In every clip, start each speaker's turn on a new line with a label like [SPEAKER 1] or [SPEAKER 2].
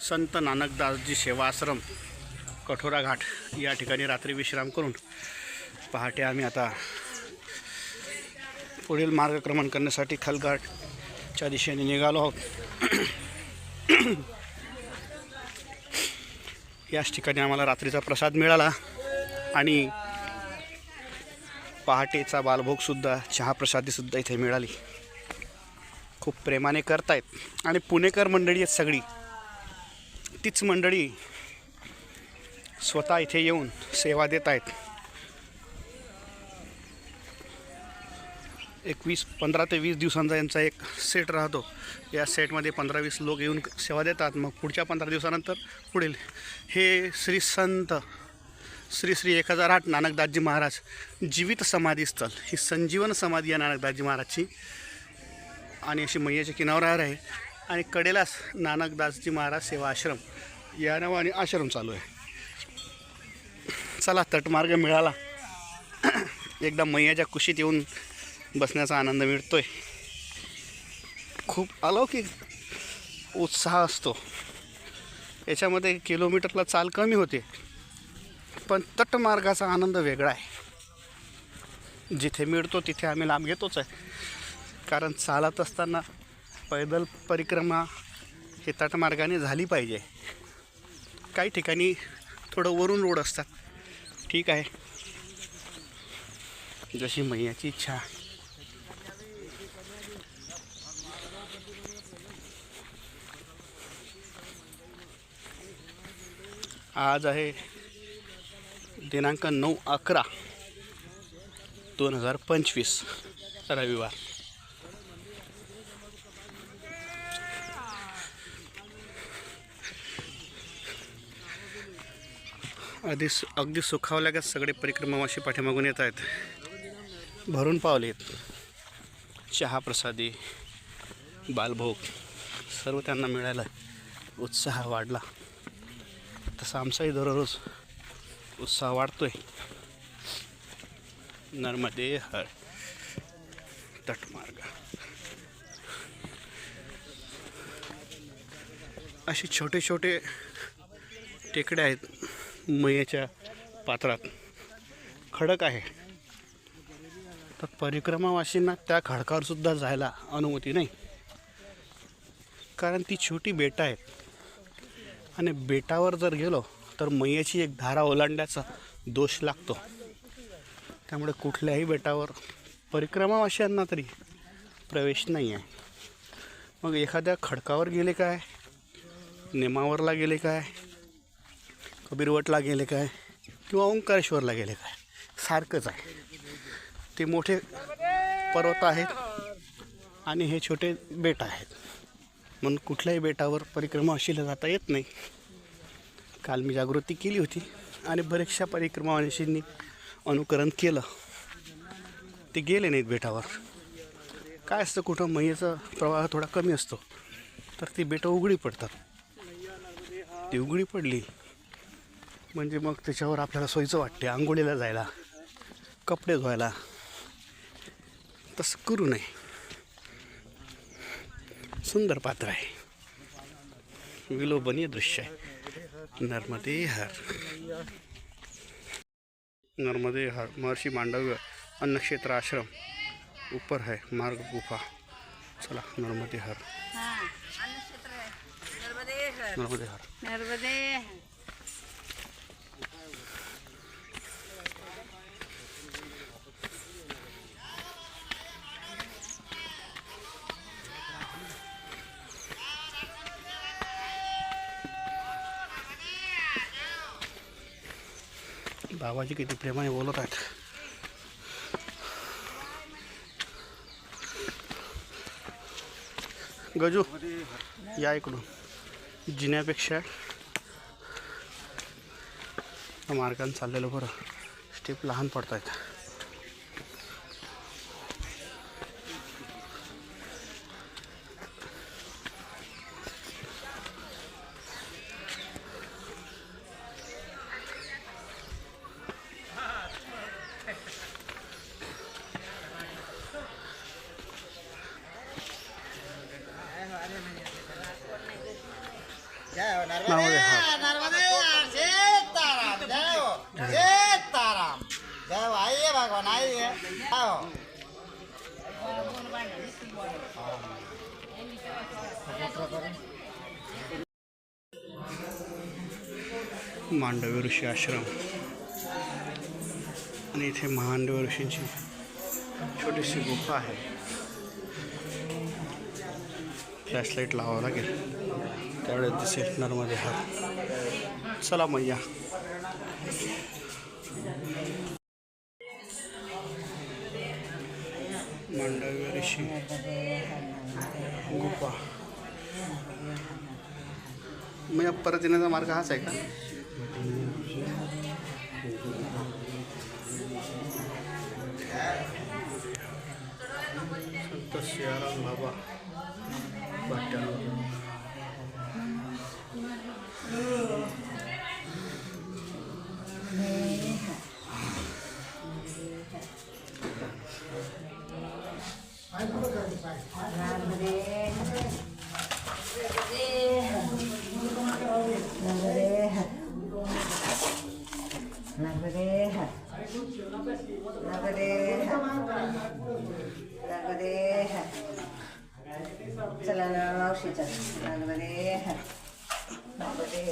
[SPEAKER 1] संत नानकदासजी सेवा आश्रम कठोरा घाट या ठिकाणी रात्री विश्राम करून पहाटे आम्ही आता पुढील मार्गक्रमण करण्यासाठी खलघाटच्या दिशेने निघालो आहोत. याच ठिकाणी आम्हाला रात्रीचा प्रसाद मिळाला आणि पहाटेचा बालभोगसुद्धा चहाप्रसादीसुद्धा इथे मिळाली. खूप प्रेमाने करतायत. आणि पुणेकर मंडळी आहेत सगळी. तीच मंडळी स्वतः इथे येऊन सेवा देत आहेत. एक वीस पंधरा ते वीस दिवसांचा यांचा एक सेट राहतो. या सेटमध्ये पंधरा वीस लोक येऊन सेवा देतात. मग पुढच्या पंधरा दिवसानंतर पुढील हे श्री संत श्री श्री एक हजार आठ नानकदासजी महाराज जीवित समाधीस्थळ ही संजीवन समाधी आहे नानकदासजी महाराजची आणि अशी मैयाच्या किनावर आहे. आणि कडेलाच नानकदासजी महाराज सेवा आश्रम. या नावाने आश्रम चालू आहे. चला तटमार्ग मिळाला. एकदा मैयाच्या कुशीत येऊन बसण्याचा आनंद मिळतोय. खूप अलौकिक उत्साह असतो. याच्यामध्ये किलोमीटरला चाल कमी होते. पण तटमार्गाचा आनंद वेगळा आहे. जिथे मिळतो तिथे आम्ही लांब घेतोच आहे. कारण चालत असताना पैदल परिक्रमा हे तटमार्गाने झाली पाहिजे. काही ठिकाणी थोडं वरून रोड असतात. ठीक आहे. जशी मैयाची इच्छा. आज आहे दिनांक नऊ अकरा दोन हजार पंचवीस रविवार. अगदी अगदी सुखावल्यागत सगळे परिक्रमावाशी पाठीमागून येत आहेत. भरून पावलेत चहा प्रसादी बालभोग सर्व त्यांना मिळालं उत्साह वाढला. तसा आमचाही दररोज उत्साह वाढतोय. नर्मदे हर तटमार्ग. असे छोटे छोटे टेकडे आहेत. मयेच्या पात्रात. खडक आहे. तर परिक्रमावासींना त्या खडकावर सुद्धा जायला अनुमती नाही. कारण ती छोटी बेटं आहेत. आणि बेटावर जर गेलो तर मैयाची एक धारा ओलांडण्याचा दोष लागतो. त्यामुळे कुठल्याही बेटावर परिक्रमावाशांना तरी प्रवेश नाही आहे मग एखाद्या खडकावर गेले काय? नेमावरला गेले काय? कबीरवटला गेले काय? किंवा ओंकारेश्वरला गेले काय? सारखंच आहे. ते मोठे पर्वत आहेत आणि हे छोटे बेट आहेत. म्हणून कुठल्याही बेटावर परिक्रमा अशीला जाता येत नाही. काल मी जागृती केली होती आणि बऱ्याचशा परिक्रमावाशींनी अनुकरण केलं. ते गेले नाहीत बेटावर. काय असतं कुठं मैयाचा प्रवाह थोडा कमी असतो तर ती बेटं उघडी पडतात. ती उघडी पडली. म्हणजे मग त्याच्यावर आपल्याला सोयीचं वाटते आंघोळीला जायला कपडे धुवायला. तसं करू नये. सुंदर पात्र आहे. विलोभनीय दृश्य आहे. नर्मदे हर. नर्मदे हर महर्षि मांडव्य अन्नक्षेत्र आश्रम. ऊपर है मार्ग गुफा. चला नर्मदे हर.
[SPEAKER 2] नर्मदे है
[SPEAKER 1] नर्मदे हर. बाबाजी किती प्रेमाने बोलत आहेत. गजू या इकडून. जिन्यापेक्षा या मार्गाने चाललेलं बरं. स्टेप लहान पडत आहेत मांडवी ऋषी आश्रम. आणि इथे महांडवी ऋषींची छोटीशी गुफा आहे. फ्लॅशलाईट लावावं लागेल. त्यावेळेस दिसेल नर्मदे हा चला मैया. मांडवी ऋषी गुफा. मग परत येण्याचा मार्ग हाच आहे का? संत सियाराम बाबा
[SPEAKER 2] ना मावशीचा नर्मदे नर्मदे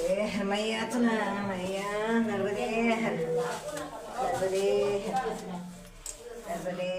[SPEAKER 2] मैयाच ना मैया नर्मदे नर्मदे नर्मदे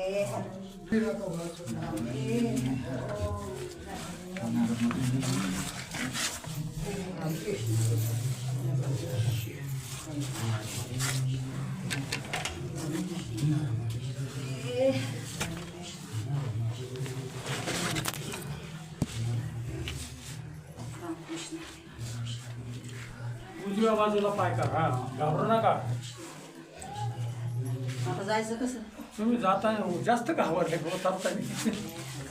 [SPEAKER 3] उजव्या बाजूला पाय करा. हा घाबरू नका.
[SPEAKER 2] आता जायचं कसं?
[SPEAKER 3] तुम्ही जाताना जास्त घाबरले हो तरतानी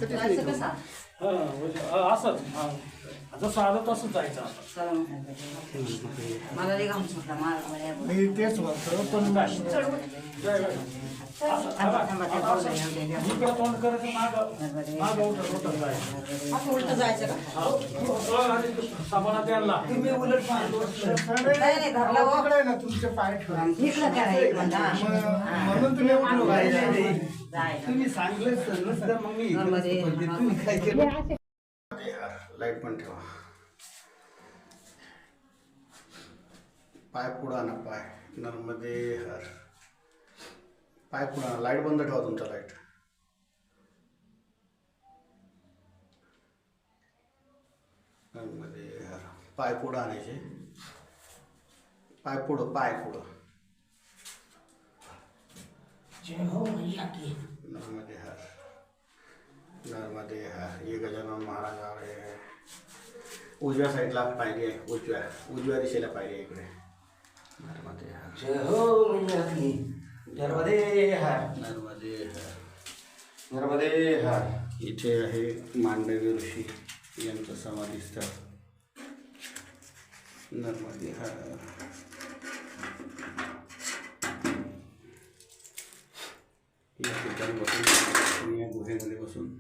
[SPEAKER 2] जायचं कसं?
[SPEAKER 3] हा हा, असंच हा. जसं आलं तसंच जायचं
[SPEAKER 2] चला. मला लई घाम सुटला मार मला
[SPEAKER 3] मी तेच म्हणतो पण जय. असं,
[SPEAKER 2] थांबा, थांबा, ते
[SPEAKER 3] आता
[SPEAKER 2] द्या,
[SPEAKER 3] इकडं तोंड मागं मागं उलटं उलटं जायचं
[SPEAKER 2] असं उलट जायचं का
[SPEAKER 3] आणि
[SPEAKER 4] तुम्ही उलट
[SPEAKER 2] नाही नाही धरला हो
[SPEAKER 4] ना तुमचे पाय ठेवा
[SPEAKER 2] इकडं करा
[SPEAKER 4] म्हणून तुम्ही उठलो तुम्ही सांगलं नसतं मग मी
[SPEAKER 2] नर्मदे
[SPEAKER 4] तुम्ही काय केलं
[SPEAKER 1] लाइट पण ठेवा पाय पुढा ना पाय. नर्मदे हर. पाय पुढा लाइट बंद ठेवा तुमचा लाइट. पाय पुढं आणायचे. पाय पुढं पाय पुढं. नर्मदे हर. नर्मदे हर. ये गजानन महाराज आ रहे हैं. उजव्या साईडला आहे. उजव्या. उजव्या दिशेला आहे इकडे. नर्मदे हर.
[SPEAKER 4] जय हो नर्मदे हर।
[SPEAKER 1] नर्मदे हर।
[SPEAKER 4] नर्मदे हर।
[SPEAKER 1] इथे आहे मांडवी ऋषी यांचं समाधीस्थळ नर्मदे हर। बसून या गुहेमध्ये बसून.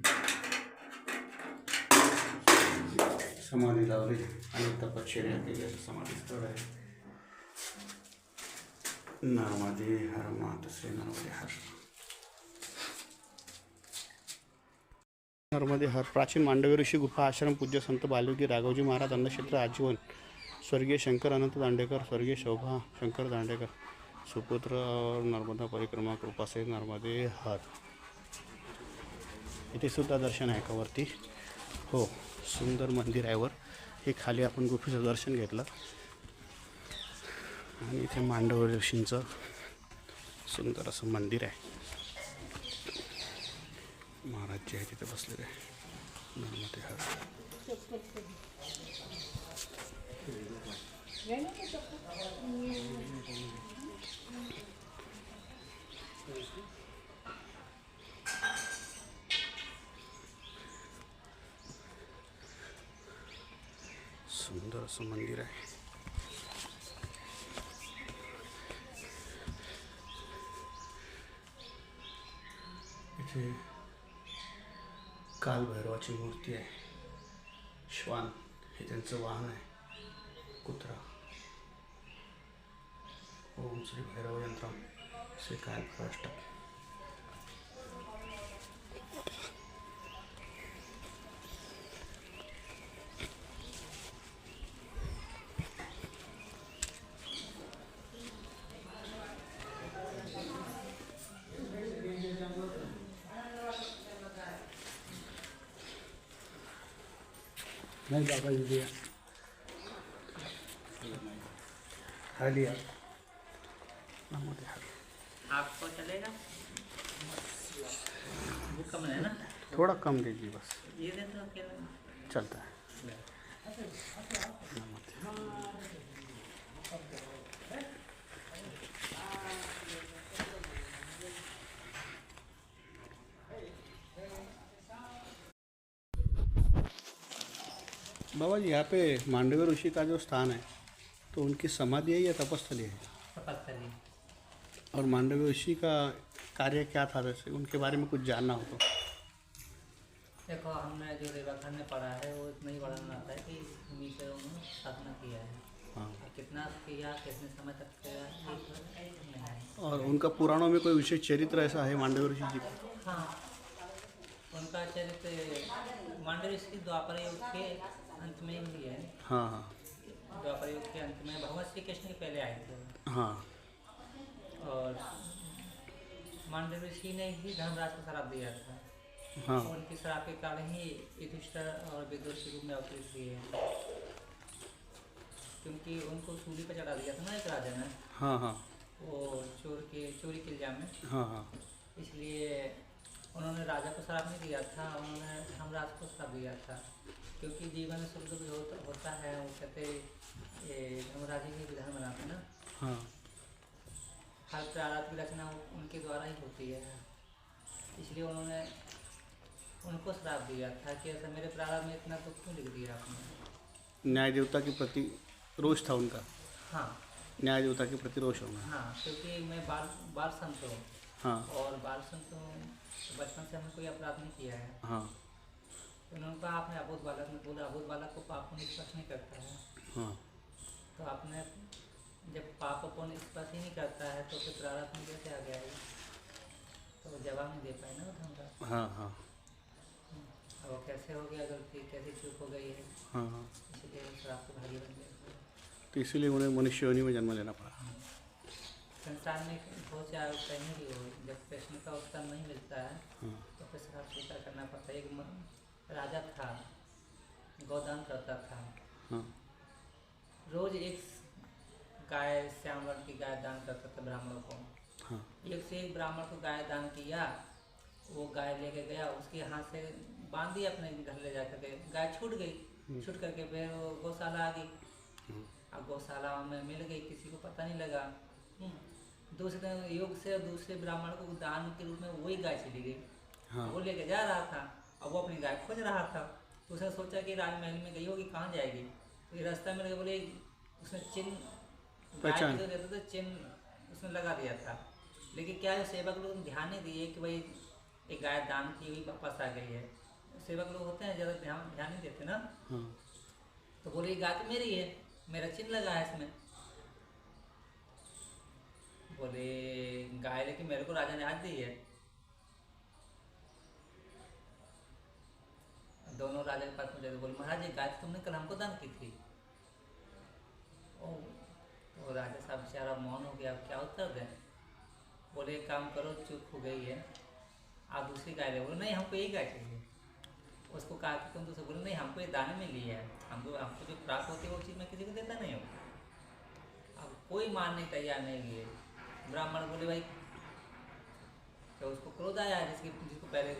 [SPEAKER 1] समाधी लावली. आणि तपश्चर्या केली असं समाधीस्थळ आहे. नर्मदे हर मात श्री नर्मदे हर नर्मदे हर प्राचीन मांडवी ऋषी गुफा आश्रम पूज्य संत बालयोगी राघवजी महाराज अन्नक्षेत्र आजीवन. स्वर्गीय शंकर अनंत दांडेकर स्वर्गीय शोभा शंकर दांडेकर. सुपुत्र और नर्मदा परिक्रमा कृपासे नर्मदे हर. इथे सुद्धा दर्शन आहे का वरती हो सुंदर मंदिर आहे वर. हे खाली आपण गुफेचं दर्शन घेतलं. आणि इथे मांडव ऋषींचं सुंदर असं मंदिर आहे. महाराज जे आहे तिथे बसलेले. आहे सुंदर असं मंदिर आहे. इथे कालभैरवाची मूर्ती आहे. श्वान हे त्यांचं वाहन आहे. कुत्रा. ओम श्री भैरव यंत्रम. श्री काय नहीं बाबा जी दिया खा लिया।
[SPEAKER 5] आपको चलेगा? वो कम है ना?
[SPEAKER 1] थोड़ा कम दीजिए बस।
[SPEAKER 5] ये दे दो
[SPEAKER 1] चलता है। बाबा जी यहाँ पे मांडवी ऋषि का जो स्थान है तो उनकी समाधि है या तपस्थली है?
[SPEAKER 5] तपस्थली।
[SPEAKER 1] और मांडवी ऋषि का कार्य क्या था वैसे? उनके बारे में कुछ जानना हो तो।
[SPEAKER 5] देखो हमने जो रेवाखंड में पढ़ा है वो इतना ही वर्णन आता है कि भूमि से उन्होंने स्थापना किया है।
[SPEAKER 1] हाँ।
[SPEAKER 5] कितना किया कितने समय तक किया तो
[SPEAKER 1] और उनका पुराणों में कोई विशेष चरित्र ऐसा है मांडवी ऋषि जी का?
[SPEAKER 5] हाँ। उनका चरित्र मांडव ऋषि द्वापर युग के अंत में ही है।
[SPEAKER 1] हाँ हाँ।
[SPEAKER 5] द्वापर युग के अंत में भगवान श्री कृष्ण के पहले आए थे।
[SPEAKER 1] हाँ।
[SPEAKER 5] और मांडव ऋषि ने ही धर्मराज को शराब दिया था।
[SPEAKER 1] हाँ।
[SPEAKER 5] उनकी शराब के कारण ही युधिष्ठिर और विदुर के रूप में अवतरित हुए। हैं क्योंकि उनको सूली पर चढ़ा दिया था ना एक राजा ने।
[SPEAKER 1] हाँ हाँ।
[SPEAKER 5] वो चोर के चोरी के इल्ज़ाम में।
[SPEAKER 1] हाँ हाँ।
[SPEAKER 5] इसलिए उन्होंने राजा को शराब नहीं दिया था उन्होंने धर्मराज को शराब दिया था। क्योंकि जीवन में सुख दुख जो होता, होता है वो कहते धर्मराज ही विधान बनाते ना।
[SPEAKER 1] हाँ।
[SPEAKER 5] हर प्रारब्ध की रचना उनके द्वारा ही होती है। इसलिए उन्होंने उनको श्राप दिया था कि ऐसा मेरे प्रारब्ध में इतना दुख क्यों लिख दिया आपने?
[SPEAKER 1] न्याय देवता के प्रति रोष था उनका?
[SPEAKER 5] हाँ।
[SPEAKER 1] न्याय देवता के प्रति रोष होना
[SPEAKER 5] हाँ क्योंकि मैं बाल बाल संत हूँ।
[SPEAKER 1] हाँ।
[SPEAKER 5] और बाल संत हूँ तो बचपन से हमने कोई अपराध नहीं किया है।
[SPEAKER 1] हाँ।
[SPEAKER 5] तो उन्होंने कहा आपने अबोध बालक में बोला अबोध बालक को पाप पुण्य स्पर्श नहीं करता है।
[SPEAKER 1] हाँ।
[SPEAKER 5] तो आपने जब पाप पुण्य स्पर्श ही नहीं करता है तो फिर प्रारब्ध में कैसे आ गया तो जवाब नहीं दे पाए ना
[SPEAKER 1] हाँ हाँ।
[SPEAKER 5] अब कैसे हो गया गलती कैसे चूक हो गई है?
[SPEAKER 1] हाँ हाँ।
[SPEAKER 5] इसलिए के भागी बन गए
[SPEAKER 1] तो इसीलिए उन्हें मनुष्य योनि में जन्म लेना पड़ा।
[SPEAKER 5] संसार में हो चाहे कहीं भी हो जब प्रश्न का उत्तर नहीं मिलता है
[SPEAKER 1] हाँ।
[SPEAKER 5] तो फिर श्राप स्वीकार करना पड़ता है। राजा था गौदान करता था।
[SPEAKER 1] हाँ।
[SPEAKER 5] रोज एक गाय श्याम वर्ण की गाय दान करता था ब्राह्मणों को।
[SPEAKER 1] हाँ।
[SPEAKER 5] एक से एक ब्राह्मण को गाय दान किया वो गाय लेके गया उसके हाथ से बाँध दिया अपने घर ले जाकर के। गाय छूट गई। छूट करके फिर वो गौशाला आ गई। अब गौशाला में मिल गई किसी को पता नहीं लगा। हम्म, दूसरे दिन योग से दूसरे ब्राह्मण को दान के रूप में वही गाय चली गई।
[SPEAKER 1] हाँ।
[SPEAKER 5] वो लेके जा रहा था। अब वो अपनी गाय खोज रहा था तो उसने सोचा कि राजमहल में गई होगी कहाँ जाएगी? तो ये रास्ता में बोले उसने चिन्ह
[SPEAKER 1] पहचान।
[SPEAKER 5] जो रहता था चिन्ह उसने लगा दिया था। लेकिन क्या है सेवक लोग ध्यान नहीं दिए कि भाई एक गाय दान की हुई वापस आ गई है? सेवक लोग होते हैं ज़्यादा ध्यान ध्यान नहीं देते ना।
[SPEAKER 1] हाँ।
[SPEAKER 5] तो बोले गाय तो मेरी है मेरा चिन्ह लगा है इसमें। बोले गाय लेकिन मेरे को राजा ने आज दी है। दोनों राजा के पास पहुँचे तो बोले, महाराज, ये गाय तो तुमने कल हमको दान की थी। ओ तो राजा साहब बेचारा मौन हो गया। क्या उत्तर दें? बोले, एक काम करो, चुप हो गई है। आप दूसरी गाय ले बोले, नहीं, हमको यही गाय चाहिए। उसको कहा कि तुम दूसरे, बोले, नहीं, हमको ये दाने में लिया है। हमको हमको जो प्राप्त होती है, वो चीज़ मैं किसी को देता नहीं हूँ। अब कोई मानने तैयार नहीं लिए ब्राह्मण बोले, भाई तो उसको क्रोध आया जिसकी जिसको पहले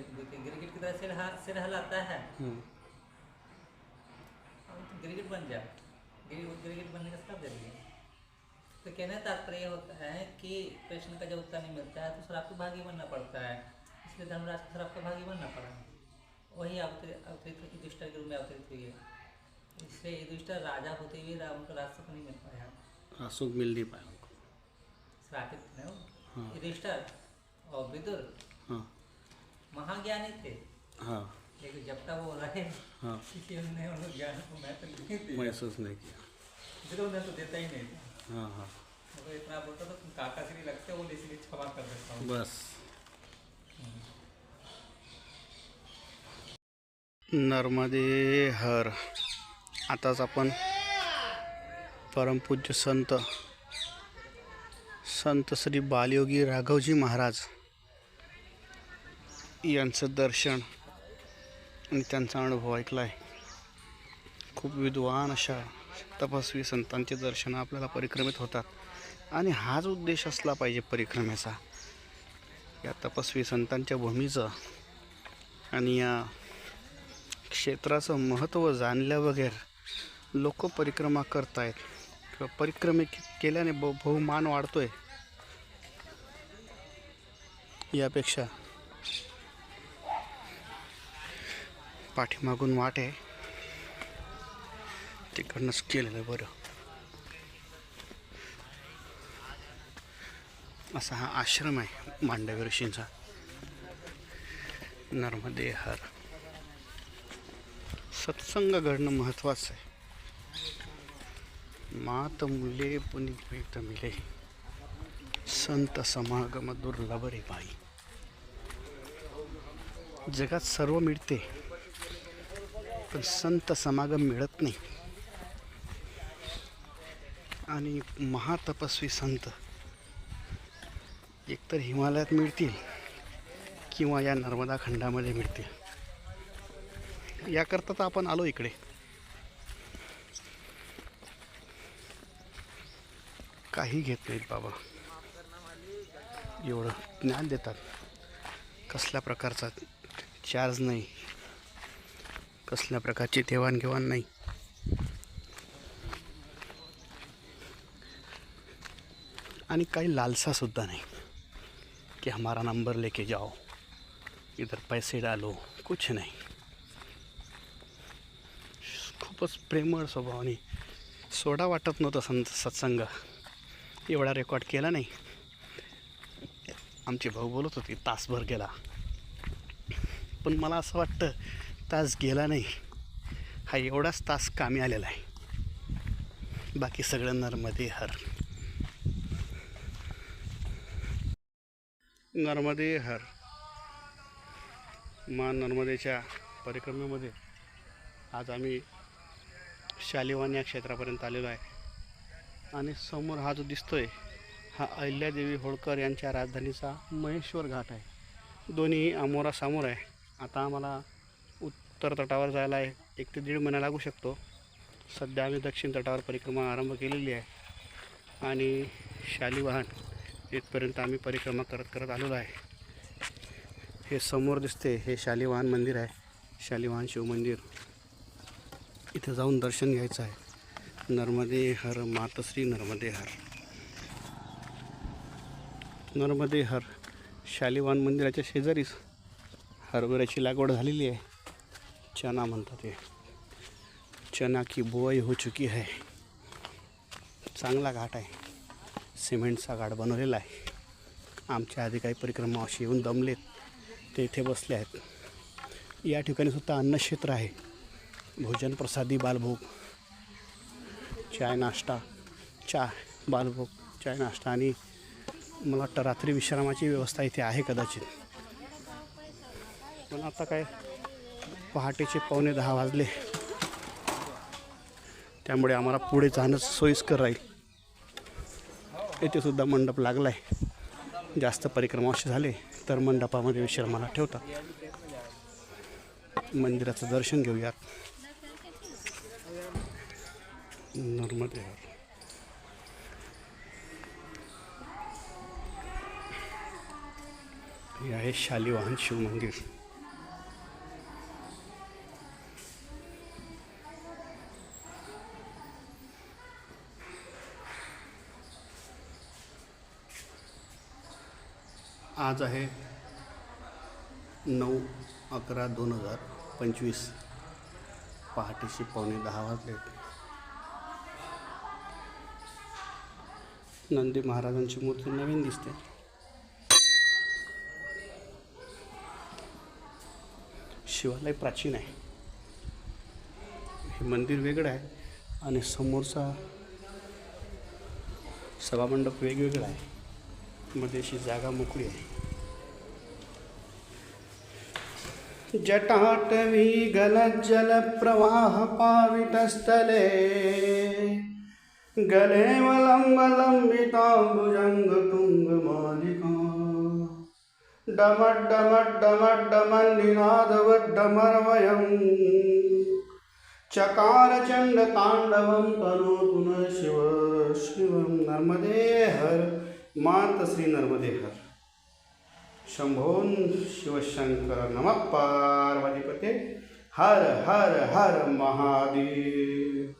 [SPEAKER 5] गिरगिट की तरह सिर हा- सिर हलाता है।
[SPEAKER 1] हम्म,
[SPEAKER 5] तो गिरगिट बन जा। गिरगिट गिरगिट बनने का सब दिया तो कहने का तात्पर्य होता है कि प्रश्न का जब उत्तर नहीं मिलता है तो शराब के भागी बनना पड़ता है। इसलिए धर्मराज को शराब का भागी बनना पड़ा। वही अवतरित अवतरित युधिष्ठिर के रूप में अवतरित हुई है। इसलिए युधिष्ठिर राजा होते हुए रा- उनको राज सुख नहीं मिल पाया।
[SPEAKER 1] हाँ सुख मिल नहीं पाया उनको।
[SPEAKER 5] श्रापित
[SPEAKER 1] हाँ।
[SPEAKER 5] युधिष्ठिर और विदुर
[SPEAKER 1] हाँ.
[SPEAKER 5] महाज्ञानी थे.
[SPEAKER 1] हाँ.
[SPEAKER 5] लेकिन जब तक वो रहे
[SPEAKER 1] हाँ.
[SPEAKER 5] किसी ने उनको ज्ञान को महत्त्व नहीं दिया।
[SPEAKER 1] महसूस नहीं किया।
[SPEAKER 5] इसलिए उन्हें तो देता ही नहीं था।
[SPEAKER 1] हां हां।
[SPEAKER 5] वो इतना बोलता था तुम काका नहीं लगते वो इसलिए क्षमा कर हूँ।
[SPEAKER 1] बस। नर्मदे हर। आताच आपण परमपूज्य संत संत श्री बालयोगी राघवजी महाराज यांचं दर्शन आणि त्यांचा अनुभव ऐकला आहे. खूप विद्वान अशा तपस्वी संतांचे दर्शन आपल्याला परिक्रमित होतात. आणि हाच उद्देश असला पाहिजे परिक्रमेचा. या तपस्वी संतांच्या भूमीचं आणि या क्षेत्राचं महत्त्व जाणल्या वगैरे लोक परिक्रमा करतायत. किंवा परिक्रमे केल्याने ब बहुमान आहे यापेक्षा पाठीमागून वाट आहे. तिकडनंच केलेलं बरं. असा हा आश्रम आहे मांडवी ऋषींचा. नर्मदे हर सत्संग घडणं महत्त्वाचं आहे. मात मुले पुनि मिले. संत समागम दुर्लभ रे बाई. जगात सर्व मिळते. पण संत समागम मिळत नाही. आणि महातपस्वी संत एकतर हिमालयात मिळतील किंवा या नर्मदा खंडामध्ये मिळतील. याकरता तर आपण आलो इकडे. काही घेत नाहीत बाबा. एवढं ज्ञान देतात. कसल्या प्रकारचा चार्ज नाही. कसल्या प्रकारची देवाणघेवाण नाही. आणि काही लालसासुद्धा नाही. कि हमारा नंबर लेके जाओ. इधर पैसे डालो. कुछ नाही. खूपच प्रेमळ स्वभावाने सोडा वाटत नव्हता संत सत्संग. एवढा रेकॉर्ड केला नाही. आमचे भाऊ बोलत होते तासभर गेला. पण मला असं वाटतं तास गेला नाही हा एवढाच तास कामी आलेला आहे. बाकी सगळं नर्मदे हर. नर्मदे हर. मा नर्मदेच्या परिक्रमेमध्ये आज आम्ही शालिवान या क्षेत्रापर्यंत आलेलो आहे. आणि समोर हा जो दिसतोय हा अहिल्यादेवी होळकर यांच्या राजधानीचा महेश्वर घाट आहे. दोन्ही आमोरासमोर आहे. आता आम्हाला उत्तर तटावर जायला आहे. एक ते दीड महिना लागू शकतो. सध्या आम्ही दक्षिण तटावर परिक्रमा आरंभ केलेली आहे. आणि शालिवाहन इथपर्यंत आम्ही परिक्रमा करत करत आलेलो आहे. हे समोर दिसते हे शालिवाहन मंदिर आहे. शालिवाहन शिव मंदिर. इथे जाऊन दर्शन घ्यायचं आहे. नर्मदे हर मातश्री नर्मदे हर. नर्मदे हर शालिवाहन मंदिराच्या शेजारीच हरभऱ्याची लागवड झालेली आहे. चना म्हणतात ते चना की बुवाई हो चुकी आहे चांगला घाट आहे. सिमेंटचा घाट बनवलेला आहे. आमच्या आधी काही परिक्रमा अशी येऊन दमलेत. ते इथे बसले आहेत. या ठिकाणी सुद्धा अन्नक्षेत्र आहे. भोजन प्रसादी बालभोग चाय नाश्ता चहा बालभोग चाय नाश्ता आणि मला वाटतं रात्री विश्रामाची व्यवस्था इथे आहे कदाचित. पण आता काय पहाटेचे पावणे दहा वाजले. त्यामुळे आम्हाला पुढे जाणं सोयीस्कर राहील. येथे सुद्धा मंडप लागला आहे जास्त परिक्रमा असे झाले तर मंडपामध्ये विश्रामाला ठेवतात. मंदिराचं दर्शन घेऊयात. नर्मदे हे आहे शालिवाहन शिवमंदिर आज आहे नऊ अकरा दोन हजार पंचवीस. पहाटेशी पावणे दहा वाजले नंदी महाराजांची मूर्ती नवीन दिसते. शिवालय प्राचीन आहे. हे मंदिर वेगळं आहे आणि समोरचा सभामंडप वेगवेगळा आहे. मध्ये अशी जागा मोकळी आहे. जटाटवी गलज्जल प्रवाह पावितस्थले गले वलंब लंबितांबुजंग तुंग मालिका. डमट डमट डमट डमन तनोतु न शिव शिवं नर्मदे हर। मात श्री नर्मदे हर। शंभोन शिवशंकर नम पार्वतीपते। हर हर हर महादेव।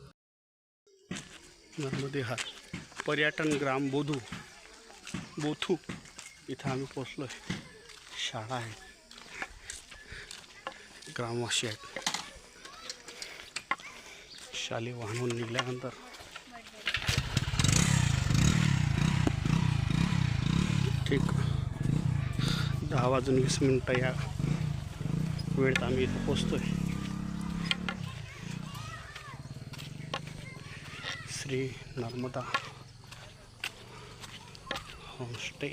[SPEAKER 1] नर्मदे हर। पर्यटन ग्राम बोधू। बोथू। इथं आम्ही पोचलो आहे शाळा आहे. ग्रामवासी आहेत. शाली वाहनून निघाल्यानंतर ठीक. दहा वाजून वीस मिनटं या वेळेत आम्ही इथं आहे श्री नर्मदा होमस्टे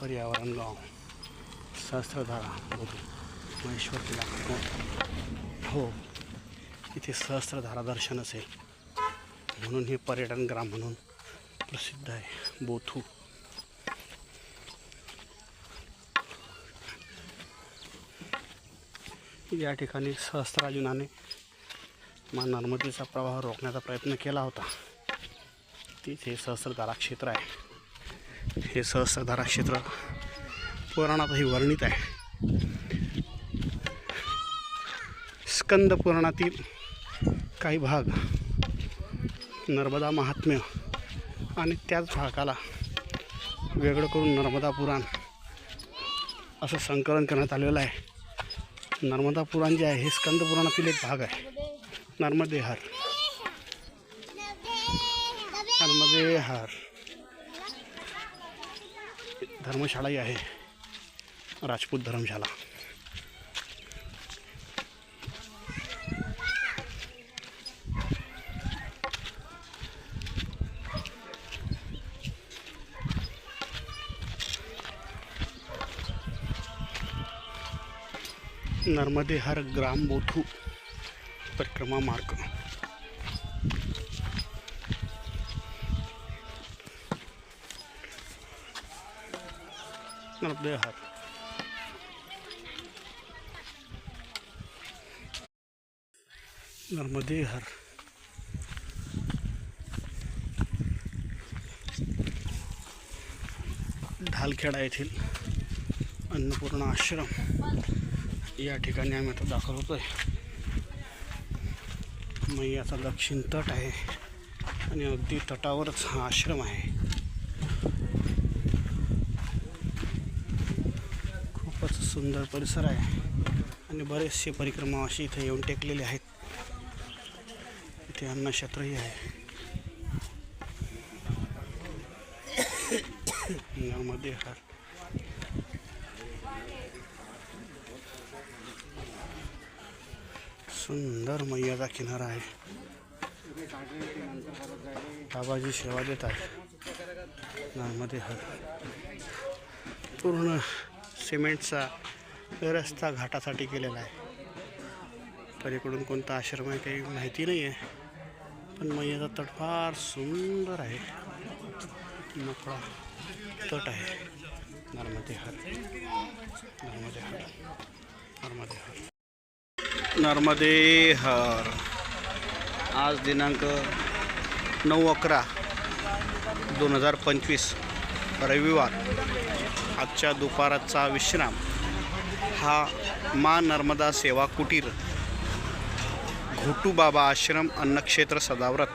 [SPEAKER 1] पर्यावरण गाव सहस्त्रधारा बोधू महेश्वर किल्ला हो इथे सहस्त्रधारा दर्शन असेल. म्हणून हे पर्यटन ग्राम म्हणून प्रसिद्ध आहे. बोथू. या ठिकाणी सहस्त्रार्जुनाने मा नर्मदेचा प्रवाह रोखण्याचा प्रयत्न केला होता. तिथे सहस्त्रधारा क्षेत्र आहे. हे सहस्त्रधारा क्षेत्र पुराणातही वर्णित आहे. स्कंद पुराणातील काही भाग नर्मदा महात्म्य आणि त्याच भागाला वेगळं करून नर्मदा पुराण असं संकलन करण्यात आलेलं आहे. नर्मदा पुराण जे आहे हे स्कंद पुराणातील एक भाग आहे. नर्मदे हार. नर्मदे हार. धर्मशाळाही आहे. राजपूत धर्मशाला नर्मदे हर ग्राम बोथू परिक्रमा मार्ग. नर्मदे हर. नर्मदे हर. ढालखेडा येथील अन्नपूर्णा आश्रम. या ठिकाणी आम्ही आता दाखल होतो आहे मैयाचा दक्षिण तट आहे आणि अगदी तटावरच हा आश्रम आहे. खूपच सुंदर परिसर आहे आणि बरेचसे परिक्रमा अशी इथे येऊन टेकलेले आहेत. इथे अन्नक्षेत्रही आहे. यामध्ये हार सुंदर मैयाचा किनारा आहे. बाबाजी सेवा देत आहे नर्मदे हर पूर्ण सिमेंटचा रस्ता घाटासाठी केलेला आहे. पलीकडून कोणता आश्रम आहे काही माहिती नाही आहे पण मैयाचा तट फार सुंदर आहे. मोकळा तट आहे. नर्मदे हर नर्मदे हर नर्मदे हर नर्मदे हर. आज दिनांक नऊ अकरा दोन हजार पंचवीस रविवार. आजच्या दुपाराचा विश्राम. हा मा नर्मदा सेवा कुटीर घोटूबाबा आश्रम अन्नक्षेत्र सदाव्रत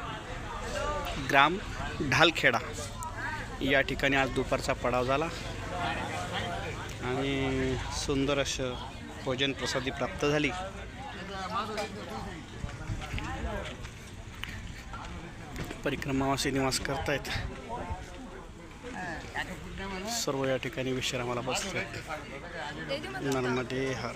[SPEAKER 1] ग्राम ढालखेडा. या ठिकाणी आज दुपारचा पडाव झाला. आणि सुंदर असं भोजन प्रसादी प्राप्त झाली. परिक्रमावासी निवास करतायत. सर्व या ठिकाणी विश्रामाला बसतात नर्मदे हर.